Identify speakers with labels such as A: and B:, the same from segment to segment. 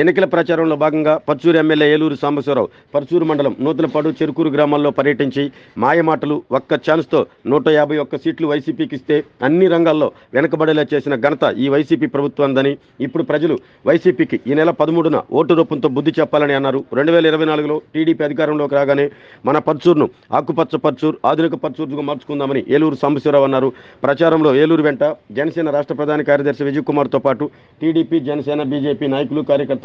A: ఎన్నికల ప్రచారంలో భాగంగా పర్చూరు ఎమ్మెల్యే ఏలూరు సాంబశివరావు పర్చూరు మండలం నూతనపాడు చెరుకూరు గ్రామాల్లో పర్యటించి మాయమాటలు ఒక్క ఛాన్స్తో నూట యాభై ఒక్క సీట్లు వైసీపీకి ఇస్తే అన్ని రంగాల్లో వెనకబడేలా చేసిన ఘనత ఈ వైసీపీ ప్రభుత్వందని ఇప్పుడు ప్రజలు వైసీపీకి ఈ నెల పదమూడున ఓటు రూపంతో బుద్ధి చెప్పాలని అన్నారు. రెండు వేల ఇరవై నాలుగులో టీడీపీ అధికారంలోకి రాగానే మన పర్చూరును ఆకుపచ్చ పర్చూర్ ఆధునిక పర్చూరుగా మార్చుకుందామని ఏలూరు సాంబశివరావు అన్నారు. ప్రచారంలో ఏలూరు వెంట జనసేన రాష్ట్ర ప్రధాన కార్యదర్శి విజయ్ కుమార్తో పాటు టీడీపీ జనసేన బీజేపీ నాయకులు కార్యకర్తలు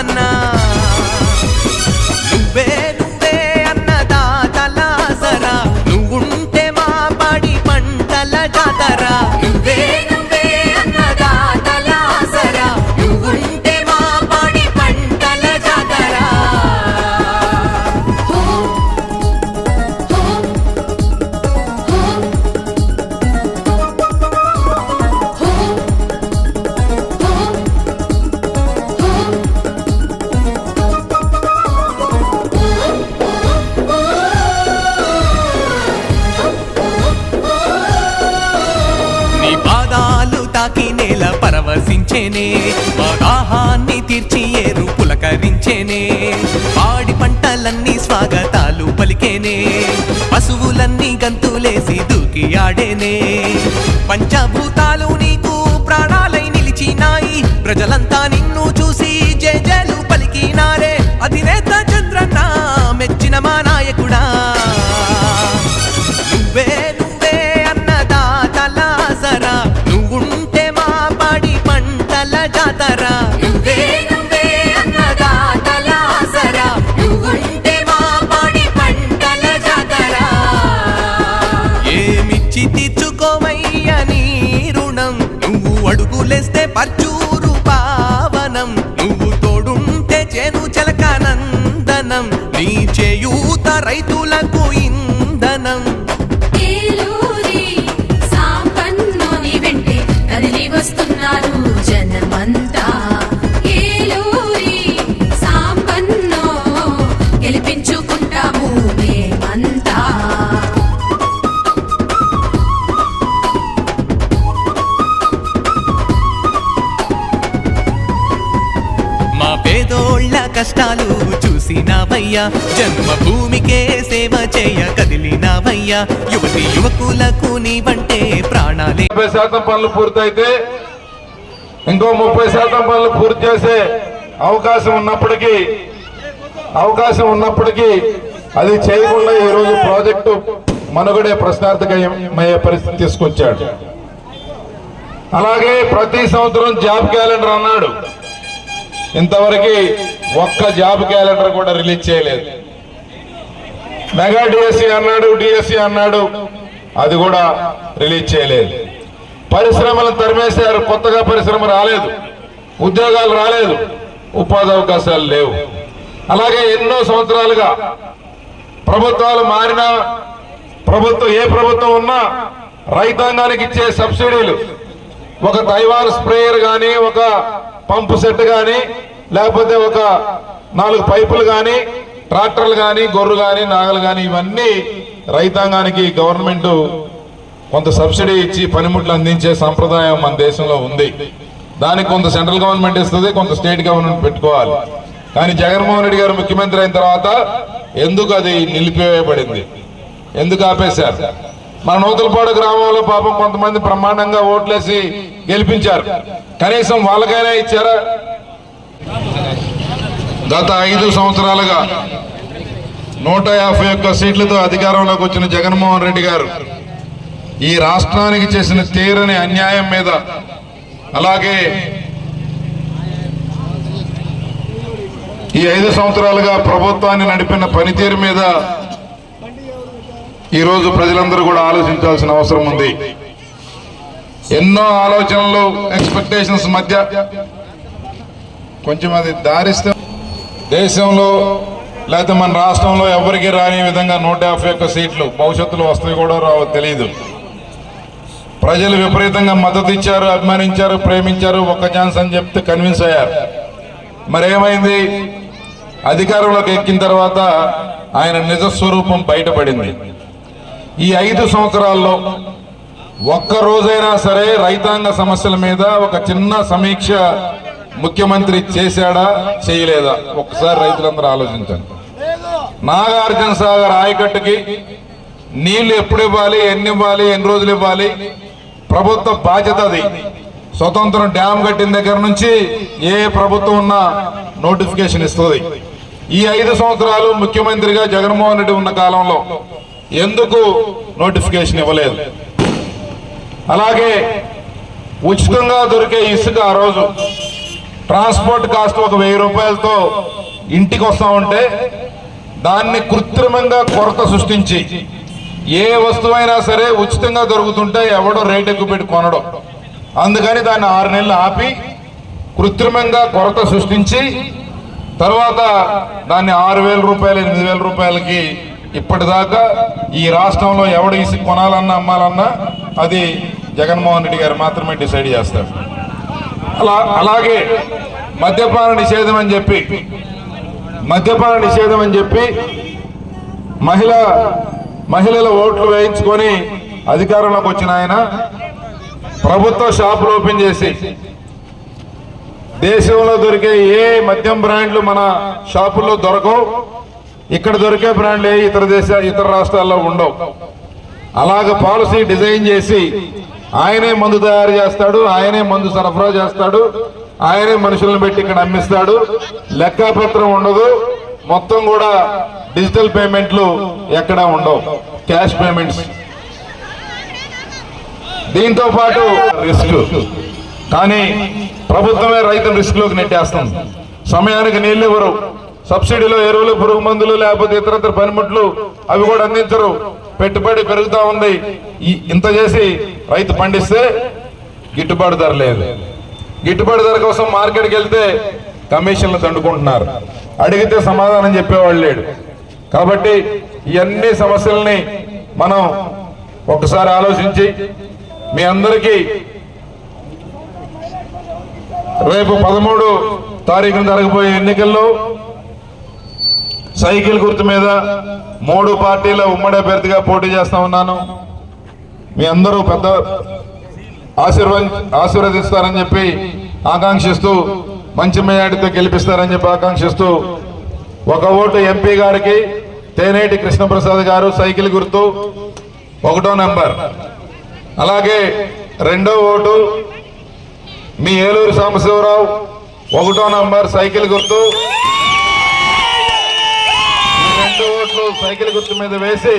B: అన్నా. పలికేనే? పాడి పంటలన్నీ స్వాగతాలు పలికేనే? పశువులన్నీ గంతులేసి దూకి ఆడేనే? పంచభూతాలు నీకు ప్రాణాలై నిలిచినాయి. ప్రజలంతా రైతులకు ఇంధనం.
C: సాంపన్నోని వెంటే కదిలి వస్తున్నారు జనమంతా.
B: మా పేదోళ్ళ కష్టాలు చూసినావయ్యా జన్మభూమికే సేవ చేయ కదిలినావయ్యా. యువతి యువకులకు నీవంటే ప్రాణాలే.
D: ముప్పై శాతం పనులు పూర్తయితే ఇంకో ముప్పై శాతం పనులు పూర్తి చేసే అవకాశం ఉన్నప్పటికీ అవకాశం ఉన్నప్పటికీ అది చేయకుండా ఈ రోజు ప్రాజెక్టు మనుగడే ప్రశ్నార్థకమయ్యే పరిస్థితి తీసుకొచ్చాడు. అలాగే ప్రతి సంవత్సరం జాబ్ క్యాలెండర్ అన్నాడు. ఇంతవరకు ఒక్క జాబ్ క్యాలెండర్ కూడా రిలీజ్ చేయలేదు. మెగా డిఎస్సి అన్నాడు డిఎస్సి అన్నాడు. అది కూడా రిలీజ్ చేయలేదు. పరిశ్రమలు తరిమేశారు కొత్తగా పరిశ్రమ రాలేదు. ఉద్యోగాలు రాలేదు ఉపాధి అవకాశాలు లేవు. అలాగే ఎన్నో సంవత్సరాలుగా ప్రభుత్వాలు మారినా ప్రభుత్వం ఏ ప్రభుత్వం ఉన్నా రైతాంగానికి ఇచ్చే సబ్సిడీలు ఒక తైవాన్ స్ప్రేయర్ కానీ ఒక పంపు సెట్ కానీ లేకపోతే ఒక నాలుగు పైపులు కానీ ట్రాక్టర్లు కానీ గొర్రు కానీ నాగలు కానీ ఇవన్నీ రైతాంగానికి గవర్నమెంట్ కొంత సబ్సిడీ ఇచ్చి పనిముట్లు అందించే సంప్రదాయం మన దేశంలో ఉంది. దానికి కొంత సెంట్రల్ గవర్నమెంట్ ఇస్తుంది కొంత స్టేట్ గవర్నమెంట్ పెట్టుకోవాలి. కానీ జగన్మోహన్ రెడ్డి గారు ముఖ్యమంత్రి అయిన తర్వాత ఎందుకు అది నిలిపివేయబడింది? ఎందుకు ఆపేశారు? మన నూతలపాడు గ్రామంలో పాపం కొంతమంది బ్రహ్మాండంగా ఓట్లేసి గెలిపించారు. కనీసం వాళ్ళకైనా ఇచ్చారా? గత ఐదు సంవత్సరాలుగా నూట యాభై ఒక్క సీట్లతో అధికారంలోకి వచ్చిన జగన్మోహన్ రెడ్డి గారు ఈ రాష్ట్రానికి చేసిన తీరని అన్యాయం మీద అలాగే ఈ ఐదు సంవత్సరాలుగా ప్రభుత్వాన్ని నడిపిన పనితీరు మీద ఈరోజు ప్రజలందరూ కూడా ఆలోచించాల్సిన అవసరం ఉంది. ఎన్నో ఆలోచనలు ఎక్స్పెక్టేషన్స్ మధ్య కొంచెం అది దారిస్తే దేశంలో లేకపోతే మన రాష్ట్రంలో ఎవరికి రాని విధంగా నూట యాభై ఒక్క సీట్లు భవిష్యత్తులో వస్తాయి కూడా రావో తెలియదు ప్రజలు విపరీతంగా మద్దతు ఇచ్చారు అభిమానించారు ప్రేమించారు ఒక్క ఛాన్స్ అని చెప్తే కన్విన్స్ అయ్యారు. మరేమైంది? అధికారంలోకి ఎక్కిన తర్వాత ఆయన నిజ స్వరూపం బయటపడింది. ఈ ఐదు సంవత్సరాల్లో ఒక్క రోజైనా సరే రైతాంగ సమస్యల మీద ఒక చిన్న సమీక్ష ముఖ్యమంత్రి చేశాడా చేయలేదా? ఒక్కసారి రైతులందరూ ఆలోచించండి. నాగార్జున సాగర్ ఆయకట్టుకి నీళ్ళు ఎప్పుడు ఇవ్వాలి ఎన్ని ఇవ్వాలి ఎన్ని రోజులు ఇవ్వాలి? ప్రభుత్వ బాధ్యత అది. స్వతంత్రం డ్యామ్ కట్టిన దగ్గర నుంచి ఏ ప్రభుత్వం ఉన్నా నోటిఫికేషన్ ఇస్తుంది. ఈ ఐదు సంవత్సరాలు ముఖ్యమంత్రిగా జగన్మోహన్ రెడ్డి ఉన్న కాలంలో ఎందుకు నోటిఫికేషన్ ఇవ్వలేదు? అలాగే ఉచితంగా దొరికే ఇసుక ఆ రోజు ట్రాన్స్పోర్ట్ కాస్ట్ ఒక వెయ్యి రూపాయలతో ఇంటికి వస్తా ఉంటే దాన్ని కృత్రిమంగా కొరత సృష్టించి ఏ వస్తువైనా సరే ఉచితంగా దొరుకుతుంటే ఎవడో రేట్ ఎక్కువ పెట్టి కొనడం. అందుకని దాన్ని ఆరు నెలలు ఆపి కృత్రిమంగా కొరత సృష్టించి తర్వాత దాన్ని ఆరు వేల రూపాయలు ఎనిమిది వేల రూపాయలకి ఇప్పటిదాకా ఈ రాష్ట్రంలో ఎవడు ఇసి కొనాలన్నా అమ్మాలన్నా అది జగన్మోహన్ రెడ్డి గారు మాత్రమే డిసైడ్ చేస్తారు. అలా అలాగే మద్యపాన నిషేధం అని చెప్పి మద్యపాన నిషేధం అని చెప్పి మహిళ మహిళల ఓట్లు వేయించుకొని అధికారంలోకి వచ్చిన ఆయన ప్రభుత్వ షాపులు ఓపెన్ చేసి దేశంలో దొరికే ఏ మద్యం బ్రాండ్లు మన షాపుల్లో దొరకవు ఇక్కడ దొరికే బ్రాండ్లు ఏ ఇతర దేశ ఇతర రాష్ట్రాల్లో ఉండవు. అలాగ పాలసీ డిజైన్ చేసి ఆయనే మందు తయారు చేస్తాడు ఆయనే మందు సరఫరా చేస్తాడు ఆయనే మనుషులను పెట్టి ఇక్కడ అమ్మిస్తాడు. లెక్కాపత్రం ఉండదు మొత్తం కూడా డిజిటల్ పేమెంట్లు ఎక్కడా ఉండవు క్యాష్ పేమెంట్స్. దీంతో పాటు రిస్క్. కానీ ప్రభుత్వమే రైతును రిస్క్లోకి నెట్టేస్తుంది. సమయానికి నీళ్ళు ఇవ్వరు. సబ్సిడీలో ఎరువులు పురుగు మందులు లేకపోతే ఇతరత్ర పనిముట్లు అవి కూడా అందించరు. పెట్టుబడి పెరుగుతూ ఉంది. ఇంత చేసి రైతు పండిస్తే గిట్టుబాటు ధర లేదు. గిట్టుబాటు ధర కోసం మార్కెట్కి వెళ్తే కమిషన్లు దండుకుంటున్నారు. అడిగితే సమాధానం చెప్పేవాళ్ళు లేడు. కాబట్టి ఇవన్నీ సమస్యల్ని మనం ఒకసారి ఆలోచించి మీ అందరికీ రేపు పదమూడు తారీఖున జరగబోయే ఎన్నికల్లో సైకిల్ గుర్తు మీద మూడు పార్టీల ఉమ్మడి అభ్యర్థిగా పోటీ చేస్తా ఉన్నాను. మీ అందరూ పెద్ద ఆశీర్వ ఆశీర్వదిస్తారని చెప్పి ఆకాంక్షిస్తూ మంచి మేయాడితో గెలిపిస్తారని చెప్పి ఆకాంక్షిస్తూ ఒక ఓటు ఎంపీ గారికి తేనేటి కృష్ణప్రసాద్ గారు సైకిల్ గుర్తు ఒకటో నెంబర్. అలాగే రెండో ఓటు మీ ఏలూరు సాంబశివరావు ఒకటో నంబర్ సైకిల్ గుర్తు ఈ రెండు ఓట్లు సైకిల్ గుర్తు మీద వేసి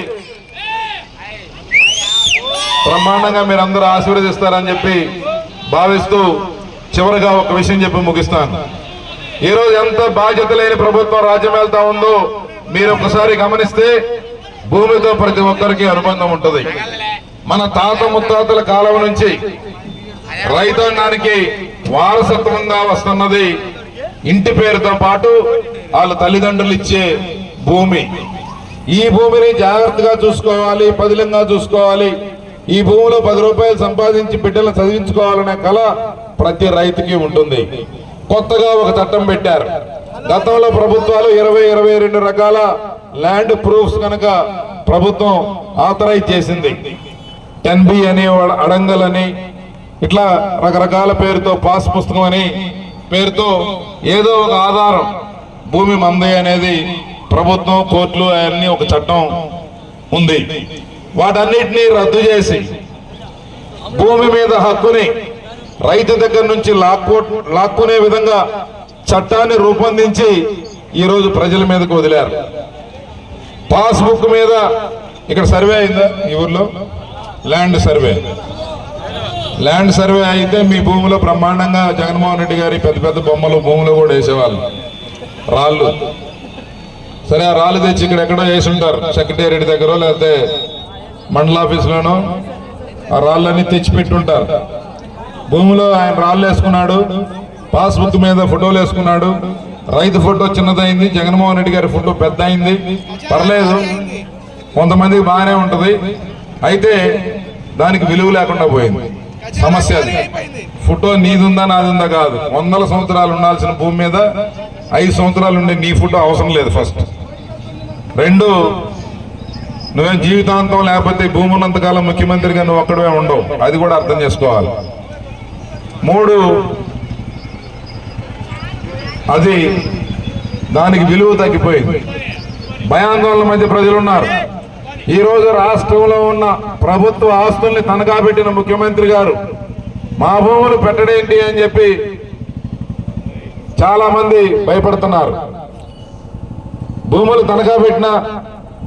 D: బ్రహ్మాండంగా మీరు అందరూ ఆశీర్వదిస్తారని చెప్పి భావిస్తూ చివరిగా ఒక విషయం చెప్పి ముగిస్తాను. ఈరోజు ఎంత బాధ్యత లేని ప్రభుత్వం రాజ్యం వెళ్తా ఉందో మీరు ఒకసారి గమనిస్తే భూమితో ప్రతి ఒక్కరికి అనుబంధం ఉంటుంది. మన తాత ముత్తాతల కాలం నుంచి రైతాంగానికి వారసత్వంగా వస్తున్నది ఇంటి పేరుతో పాటు వాళ్ళ తల్లిదండ్రులు ఇచ్చే భూమి. ఈ భూమిని జాగ్రత్తగా చూసుకోవాలి పదిలంగా చూసుకోవాలి. ఈ భూమిలో పది రూపాయలు సంపాదించి బిడ్డలను చదివించుకోవాలనే కళ ప్రతి రైతుకి ఉంటుంది. కొత్తగా ఒక చట్టం పెట్టారు. గతంలో ప్రభుత్వాలు ఇరవై ఇరవై రెండు రకాల ల్యాండ్ ప్రూఫ్స్ కనుక ప్రభుత్వం ఆథరైజ్ చేసింది. టెన్ బి అని అడంగల్ అని ఇట్లా రకరకాల పేరుతో పాస్ పుస్తకం అని పేరుతో ఏదో ఒక ఆధారం. భూమి మంది అనేది ప్రభుత్వం కోర్టులు అవన్నీ ఒక చట్టం ఉంది. వాటన్నిటినీ రద్దు చేసి భూమి మీద హక్కుని రైతు దగ్గర నుంచి లాక్కో లాక్కునే విధంగా చట్టాన్ని రూపొందించి ఈరోజు ప్రజల మీదకు వదిలారు. పాస్బుక్ మీద ఇక్కడ సర్వే అయిందా ఈ ఊర్లో? Land survey. ల్యాండ్ సర్వే అయితే మీ భూమిలో బ్రహ్మాండంగా జగన్మోహన్ రెడ్డి గారి పెద్ద పెద్ద బొమ్మలు భూములు కూడా వేసేవాళ్ళు. రాళ్ళు. సరే ఆ రాళ్ళు తెచ్చి ఇక్కడ ఎక్కడో వేసి ఉంటారు. సెక్రటేరియట్ దగ్గర లేకపోతే మండల ఆఫీసులోనో. ఆ రాళ్ళన్నీ తెచ్చి పెట్టుంటారు. భూమిలో ఆయన రాళ్ళు వేసుకున్నాడు. పాస్బుక్ మీద ఫోటోలు వేసుకున్నాడు. రైతు ఫోటో చిన్నదైంది. జగన్మోహన్ రెడ్డి గారి ఫోటో పెద్ద అయింది పర్లేదు. కొంతమందికి బాగానే ఉంటుంది. అయితే దానికి విలువ లేకుండా పోయింది. సమస్య అది. ఫోటో నీదుందా నాదుందా కాదు. వందల సంవత్సరాలు ఉండాల్సిన భూమి మీద ఐదు సంవత్సరాలు ఉండే నీ ఫోటో అవసరం లేదు ఫస్ట్. రెండు నువ్వేం జీవితాంతం లేకపోతే భూమి ఉన్నంతకాలం ముఖ్యమంత్రిగా నువ్వు ఒక్కడమే ఉండవు. అది కూడా అర్థం చేసుకోవాలి. మూడు అది దానికి విలువ తగ్గిపోయింది. భయాందోళన మధ్య ప్రజలు ఉన్నారు ఈరోజు రాష్ట్రంలో ఉన్న ప్రభుత్వ ఆస్తుల్ని తనఖా పెట్టిన ముఖ్యమంత్రి గారు మా భూములు పెట్టడేంటి? అని చెప్పి చాలా మంది భయపడుతున్నారు. భూములు తనఖా పెట్టిన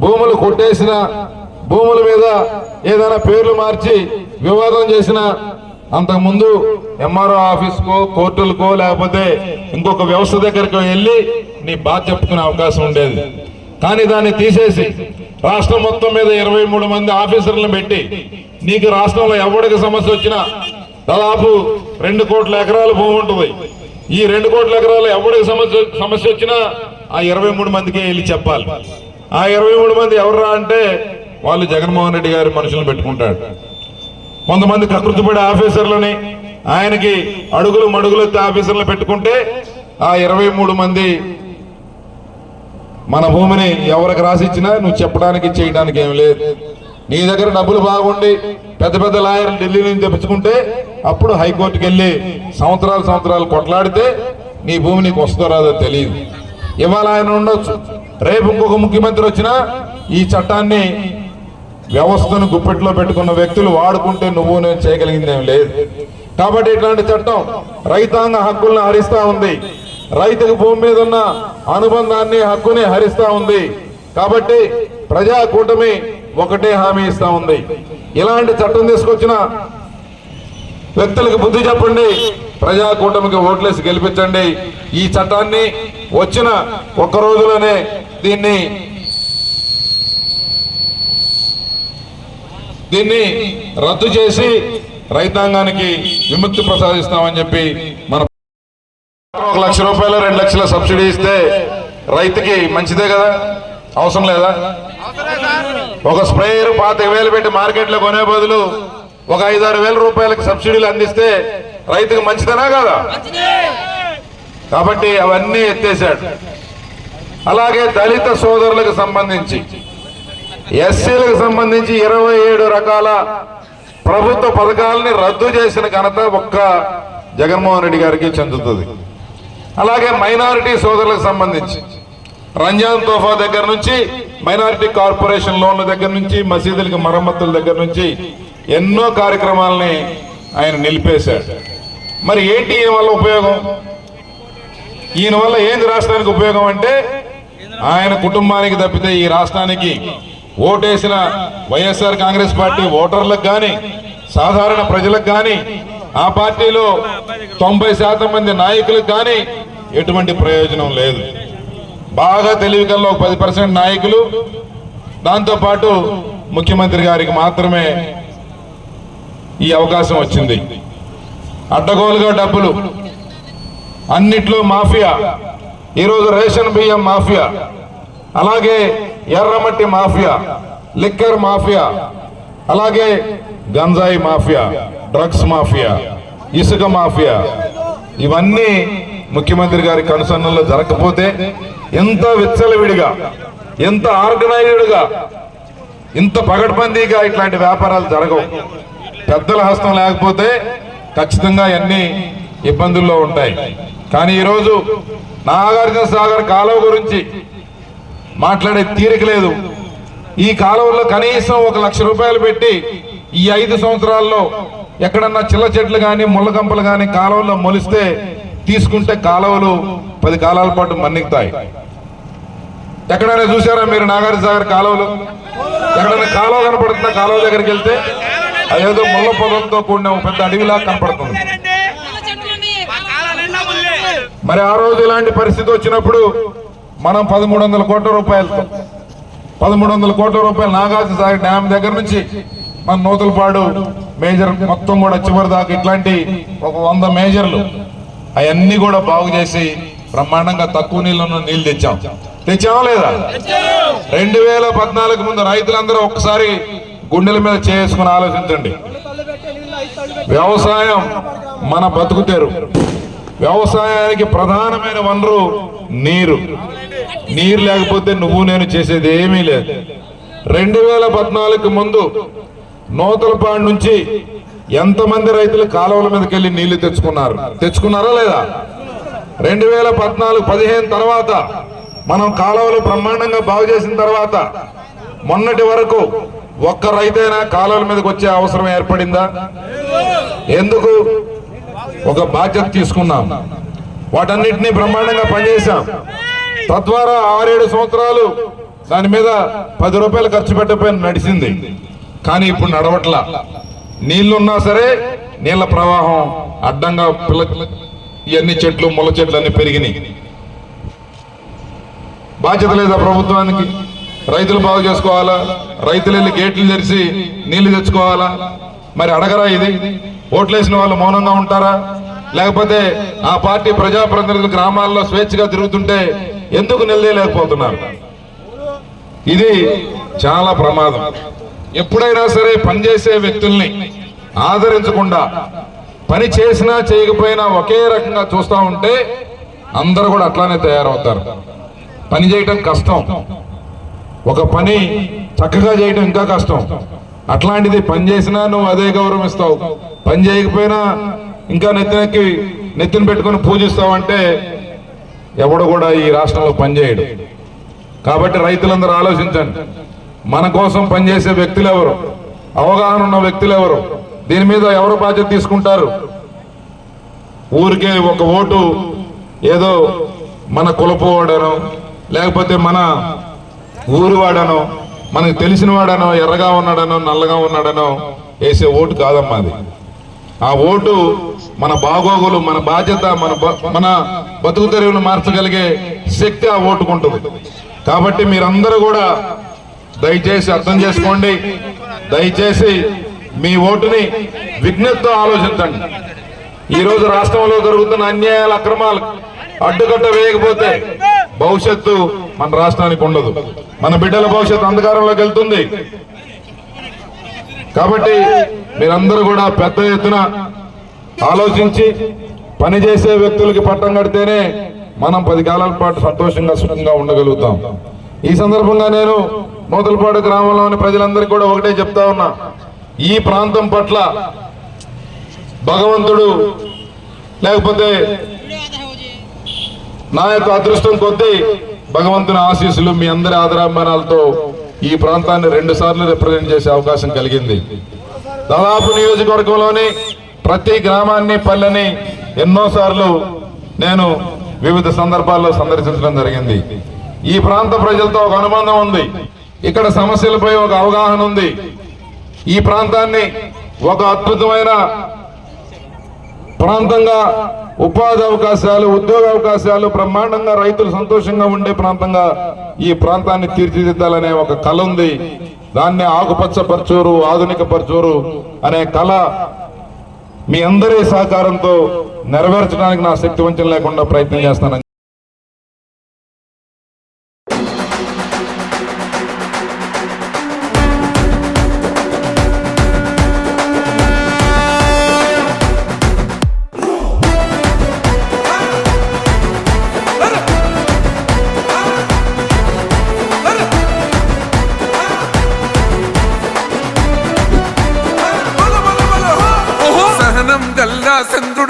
D: భూములు కొట్టేసిన భూముల మీద ఏదైనా పేర్లు మార్చి వివాదం చేసిన అంతకుముందు ఎంఆర్ఓ ఆఫీస్కో కోర్టులకో లేకపోతే ఇంకొక వ్యవస్థ దగ్గరికి వెళ్ళి నీ బాధ చెప్పుకునే అవకాశం ఉండేది. కానీ దాన్ని తీసేసి రాష్ట్రం మొత్తం మీద ఇరవై మూడు మంది ఆఫీసర్లను పెట్టి నీకు రాష్ట్రంలో ఎవరికి సమస్య వచ్చినా దాదాపు రెండు కోట్ల ఎకరాల భూమి ఉంటుంది. ఈ రెండు కోట్ల ఎకరాలు ఎవరికి సమస్య సమస్య వచ్చినా ఆ ఇరవై మూడు మందికే వెళ్ళి చెప్పాలి. ఆ ఇరవై మూడు మంది ఎవర్రా అంటే వాళ్ళు జగన్మోహన్ రెడ్డి గారి మనుషులను పెట్టుకుంటాడు కొంతమంది కకృతిపడే ఆఫీసర్లని ఆయనకి అడుగులు మడుగులు ఆఫీసర్లు పెట్టుకుంటే ఆ ఇరవై మూడు మంది మన భూమిని ఎవరికి రాసిచ్చినా నువ్వు చెప్పడానికి చేయడానికి ఏం లేదు. నీ దగ్గర డబ్బులు బాగుండి పెద్ద పెద్ద లాయర్లు ఢిల్లీ నుంచి తెప్పించుకుంటే అప్పుడు హైకోర్టుకి వెళ్ళి సంవత్సరాలు సంవత్సరాలు కొట్లాడితే నీ భూమి నీకు వస్తుందో రాదో తెలియదు. ఇవాళ ఆయన ఉండొచ్చు. రేపు ఇంకొక ముఖ్యమంత్రి వచ్చినా ఈ చట్టాన్ని వ్యవస్థను గుప్పెట్లో పెట్టుకున్న వ్యక్తులు వాడుకుంటే నువ్వు నేను చేయగలిగింది ఏం లేదు. కాబట్టి ఇట్లాంటి చట్టం రైతాంగ హక్కుల్ని హరిస్తా ఉంది. రైతుకు భూమి మీద ఉన్న అనుబంధాన్ని హక్కుని హరిస్తా ఉంది. కాబట్టి ప్రజా కూటమి ఒకటే హామీ ఇస్తా ఉంది. ఇలాంటి చట్టం తీసుకొచ్చిన వ్యక్తులకు బుద్ధి చెప్పండి. ప్రజా కూటమికి ఓట్లేసి గెలిపించండి. ఈ చట్టాన్ని వచ్చిన ఒక్క రోజులోనే దీన్ని దీన్ని రద్దు చేసి రైతాంగానికి విముక్తి ప్రసాదిస్తామని చెప్పి మన ఒక లక్ష రూపాయలు రెండు లక్షల సబ్సిడీ ఇస్తే రైతుకి మంచిదే కదా? అవసరం లేదా? ఒక స్ప్రేయర్ పాతిక వేలు పెట్టి మార్కెట్లో కొనే బదులు ఒక ఐదారు వేల రూపాయలకు సబ్సిడీలు అందిస్తే రైతుకు మంచిదేనా కదా? కాబట్టి అవన్నీ ఎత్తేసాడు అలాగే దళిత సోదరులకు సంబంధించి ఎస్సీలకు సంబంధించి ఇరవై ఏడు రకాల ప్రభుత్వ పథకాలని రద్దు చేసిన ఘనత ఒక్క జగన్మోహన్ రెడ్డి గారికి చెందుతుంది. అలాగే మైనారిటీ సోదరులకు సంబంధించి రంజాన్ తోఫా దగ్గర నుంచి మైనారిటీ కార్పొరేషన్ లోన్ల దగ్గర నుంచి మసీదులకు మరమ్మతుల దగ్గర నుంచి ఎన్నో కార్యక్రమాలని ఆయన నిలిపేశాడు. మరి ఏంటి ఈయన వల్ల ఉపయోగం? ఈయన వల్ల ఏంది రాష్ట్రానికి ఉపయోగం అంటే ఆయన కుటుంబానికి తప్పితే ఈ రాష్ట్రానికి ఓటేసిన వైఎస్ఆర్ కాంగ్రెస్ పార్టీ ఓటర్లకు కానీ సాధారణ ప్రజలకు కానీ ఆ పార్టీలో తొంభై శాతం మంది నాయకులకు కానీ ఎటువంటి ప్రయోజనం లేదు. బాగా తెలివికల్లో ఒక పది పర్సెంట్ నాయకులు దాంతోపాటు ముఖ్యమంత్రి గారికి మాత్రమే ఈ అవకాశం వచ్చింది. అడ్డగోలుగా డబ్బులు. అన్నిట్లో మాఫియా. ఈరోజు రేషన్ బియ్యం మాఫియా. అలాగే ఎర్రమట్టి మాఫియా. Liquor mafia. అలాగే గంజాయి మాఫియా. Drugs mafia. ఇసుక మాఫియా. ఇవన్నీ ముఖ్యమంత్రి గారి కనుసన్నల్లో జరగకపోతే ఎంత విచ్చలవిడిగా ఎంత ఆర్గనైజ్డ్గా ఇంత పగడ్బందీగా ఇట్లాంటి వ్యాపారాలు జరగవు. పెద్దల హస్తం లేకపోతే ఖచ్చితంగా అన్ని ఇబ్బందుల్లో ఉంటాయి. కానీ ఈరోజు నాగార్జున సాగర్ కాలువ గురించి మాట్లాడే తీరిక లేదు. ఈ కాలువలో కనీసం ఒక లక్ష రూపాయలు పెట్టి ఈ ఐదు సంవత్సరాల్లో ఎక్కడన్నా చిల్ల చెట్లు కానీ ముళ్ళకంపలు కానీ కాలువలో మొలిస్తే తీసుకుంటే కాలువలు పది కాలాల పాటు మన్నిగుతాయి ఎక్కడైనా చూసారా మీరు నాగార్జున సాగర్ కాలువలు? ఎక్కడైనా కాలువ కనపడుతుందా కాలువ దగ్గరికి వెళ్తే? అదేదో ముళ్ళ పొలంతో కూడిన ఒక పెద్ద అడవిలా కనపడుతుంది. మరి ఆ రోజు ఇలాంటి పరిస్థితి వచ్చినప్పుడు మనం పదమూడు వందల కోట్ల రూపాయలతో పదమూడు వందల కోట్ల రూపాయలు నాగార్జున సాగర్ డ్యామ్ దగ్గర నుంచి మన నూతలపాడు మేజర్ మొత్తం కూడా చివరి దాకా ఇట్లాంటి ఒక వంద మేజర్లు అవన్నీ కూడా బాగు చేసి బ్రహ్మాండంగా తక్కువ నీళ్ళను నీళ్ళు తెచ్చాం. తెచ్చామా లేదా? రెండు వేల పద్నాలుగు ముందు రైతులందరూ ఒక్కసారి గుండెల మీద చేసుకుని ఆలోచించండి. వ్యవసాయం మన బతుకుతేరు వ్యవసాయానికి ప్రధానమైన వనరు నీరు. నీరు లేకపోతే నువ్వు నేను చేసేది ఏమీ లేదు. రెండు వేల పద్నాలుగు ముందు నూతలపాడు నుంచి ఎంతమంది రైతులు కాలువల మీదకి వెళ్ళి నీళ్ళు తెచ్చుకున్నారు? తెచ్చుకున్నారా లేదా? రెండు వేల పద్నాలుగు పదిహేను తర్వాత మనం కాలువలు బ్రహ్మాండంగా బాగు చేసిన తర్వాత మొన్నటి వరకు ఒక్క రైతైనా కాలువల మీదకి వచ్చే అవసరం ఏర్పడిందా? ఎందుకు? ఒక బాధ్యత తీసుకున్నాం. వాటన్నిటినీ బ్రహ్మాండంగా పనిచేశాం. తద్వారా ఆరేడు సంవత్సరాలు దాని మీద పది రూపాయలు ఖర్చు పెట్టకపోయిన నడిచింది. కానీ ఇప్పుడు నడవట్లా. నీళ్ళున్నా సరే నీళ్ళ ప్రవాహం అడ్డంగా పిల్ల ఇవన్నీ చెట్లు ముళ్ళ చెట్లు అన్ని పెరిగినాయి. బాధ్యత లేదా ప్రభుత్వానికి? రైతులు బాగు చేసుకోవాలా? రైతులు వెళ్ళి గేట్లు తెరిచి నీళ్ళు తెచ్చుకోవాలా? మరి అడగరా ఇది? ఓట్లేసిన వాళ్ళు మౌనంగా ఉంటారా? లేకపోతే ఆ పార్టీ ప్రజాప్రతినిధులు గ్రామాల్లో స్వేచ్ఛగా తిరుగుతుంటే ఎందుకు నిలదీయలేకపోతున్నారు? ఇది చాలా ప్రమాదం. ఎప్పుడైనా సరే పనిచేసే వ్యక్తుల్ని ఆదరించకుండా పని చేసినా చేయకపోయినా ఒకే రకంగా చూస్తూ ఉంటే అందరూ కూడా అట్లానే తయారవుతారు. పని చేయటం కష్టం. ఒక పని చక్కగా చేయటం ఇంకా కష్టం. అట్లాంటిది పని చేసినా నువ్వు అదే గౌరవిస్తావు. పని చేయకపోయినా ఇంకా నెత్తినెక్కి నెత్తిన పెట్టుకొని పూజిస్తావంటే ఎవడు కూడా ఈ రాష్ట్రంలో పనిచేయడు కాబట్టి రైతులందరూ ఆలోచించండి. మన కోసం పనిచేసే వ్యక్తులు ఎవరు అవగాహన ఉన్న వ్యక్తులు ఎవరు దీని మీద ఎవరు బాధ్యత తీసుకుంటారు? ఊరికే ఒక ఓటు ఏదో మన కులపు లేకపోతే మన ఊరివాడనో మనకు తెలిసిన వాడనో ఎర్రగా ఉన్నాడనో నల్లగా ఉన్నాడనో వేసే ఓటు కాదమ్మా అది. ఆ ఓటు మన బాగోగులు మన బాధ్యత మన బ- మన బతుకు తెరువులు మార్చగలిగే శక్తి ఆ ఓటుకుంటుంది కాబట్టి మీరందరూ కూడా దయచేసి అర్థం చేసుకోండి. దయచేసి మీ ఓటుని విఘ్నతో ఆలోచించండి. ఈరోజు రాష్ట్రంలో జరుగుతున్న అన్యాయాల అక్రమాలు అడ్డుకట్ట వేయకపోతే భవిష్యత్తు మన రాష్ట్రానికి ఉండదు. మన బిడ్డల భవిష్యత్తు అంధకారంలోకి వెళ్తుంది. కాబట్టి మీరందరూ కూడా పెద్ద ఎత్తున ఆలోచించి పనిచేసే వ్యక్తులకి పట్టం కడితేనే మనం పది కాలాల పాటు సంతోషంగా సుఖంగా ఉండగలుగుతాం. ఈ సందర్భంగా నేను నూతలపాడు గ్రామంలోని ప్రజలందరికీ కూడా ఒకటే చెప్తా ఉన్నా. ఈ ప్రాంతం పట్ల భగవంతుడు లేకపోతే నా యొక్క అదృష్టం కొద్దీ భగవంతుని ఆశీస్సులు మీ అందరి ఆదరాభిమానాలతో ఈ ప్రాంతాన్ని రెండు సార్లు రిప్రజెంట్ చేసే అవకాశం కలిగింది. దాదాపు నియోజకవర్గంలోని ప్రతి గ్రామాన్ని పల్లెని ఎన్నోసార్లు నేను వివిధ సందర్భాల్లో సందర్శించడం జరిగింది. ఈ ప్రాంత ప్రజలతో ఒక అనుబంధం ఉంది. ఇక్కడ సమస్యలపై ఒక అవగాహన ఉంది. ఈ ప్రాంతాన్ని ఒక అద్భుతమైన ప్రాంతంగా ఉపాధి అవకాశాలు ఉద్యోగ అవకాశాలు బ్రహ్మాండంగా రైతులు సంతోషంగా ఉండే ప్రాంతంగా ఈ ప్రాంతాన్ని తీర్చిదిద్దాలనే ఒక కళ ఉంది. దాన్ని ఆకుపచ్చ పరచూరు ఆధునిక పరచూరు అనే కళ మీ అందరి సహకారంతో నెరవేర్చడానికి నా శక్తి వంచన లేకుండా ప్రయత్నం చేస్తానని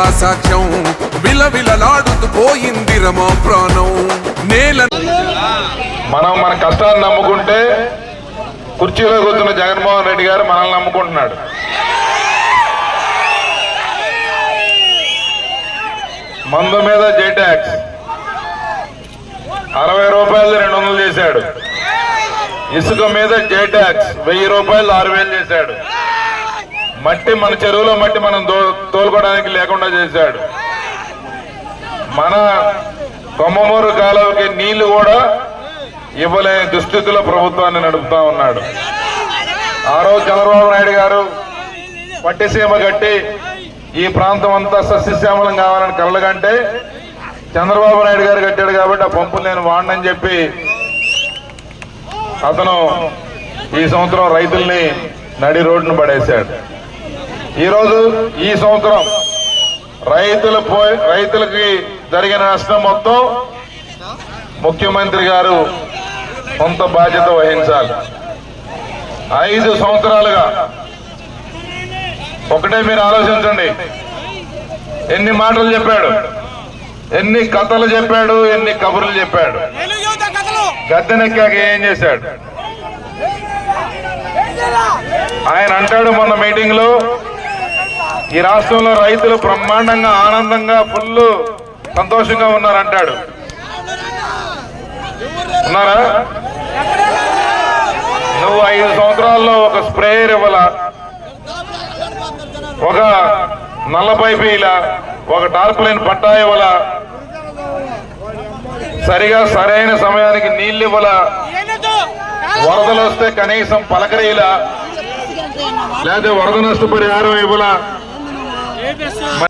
E: కత్తులు సాక్ష్యం విలవిలలాడుతూ పోయింది రమా ప్రాణం. నేల
D: మనం మన కష్టాన్ని నమ్ముకుంటే కుర్చీలో కూర్చున్న జగన్మోహన్ రెడ్డి గారు మనల్ని నమ్ముకుంటున్నాడు. మందు మీద జైటాక్స్. అరవై రూపాయలు రెండు వందలు చేశాడు. ఇసుక మీద జైటాక్స్. వెయ్యి రూపాయలు ఆరు వేలు చేశాడు. మట్టి మన చెరువులో మట్టి మనం తోలుకోవడానికి లేకుండా చేశాడు. మన కొమ్మమూరు కాలువకి నీళ్ళు కూడా ఇవ్వలేని దుస్థితిలో ప్రభుత్వాన్ని నడుపుతా ఉన్నాడు. ఆ రోజు చంద్రబాబు నాయుడు గారు పట్టిసీమ కట్టి ఈ ప్రాంతం అంతా సస్యశ్యామలం కావాలని కలలుగంటే చంద్రబాబు నాయుడు గారు కట్టాడు కాబట్టి ఆ పంపులు నేను వాడనని చెప్పి అతను ఈ సంవత్సరం రైతుల్ని నడి రోడ్డును పడేశాడు. ఈరోజు ఈ సంవత్సరం రైతులు పోయి రైతులకి జరిగిన నష్టం మొత్తం ముఖ్యమంత్రి గారు కొంత బాధ్యత వహించాలి. ఐదు సంవత్సరాలుగా ఒకటే మీరు ఆలోచించండి. ఎన్ని మాటలు చెప్పాడు? ఎన్ని కథలు చెప్పాడు? ఎన్ని కబుర్లు చెప్పాడు? గద్దెనెక్కాక ఏం చేశాడు? ఆయన అంటాడు మొన్న మీటింగ్లో ఈ రాష్ట్రంలో రైతులు బ్రహ్మాండంగా ఆనందంగా ఫుల్ సంతోషంగా ఉన్నారంటాడు. ఉన్నారా? నువ్వు ఐదు సంవత్సరాల్లో ఒక స్ప్రేయర్ ఇవ్వాల. ఒక నల్ల పైపు ఇలా ఒక టార్పులైన్ పట్టా ఇవ్వాల. సరిగా సరైన సమయానికి నీళ్ళు ఇవ్వాల. వరదలు వస్తే కనీసం పలకరీలా లేదా వరద నష్టపరిహారం ఇవ్వాల. Ei, pessoal!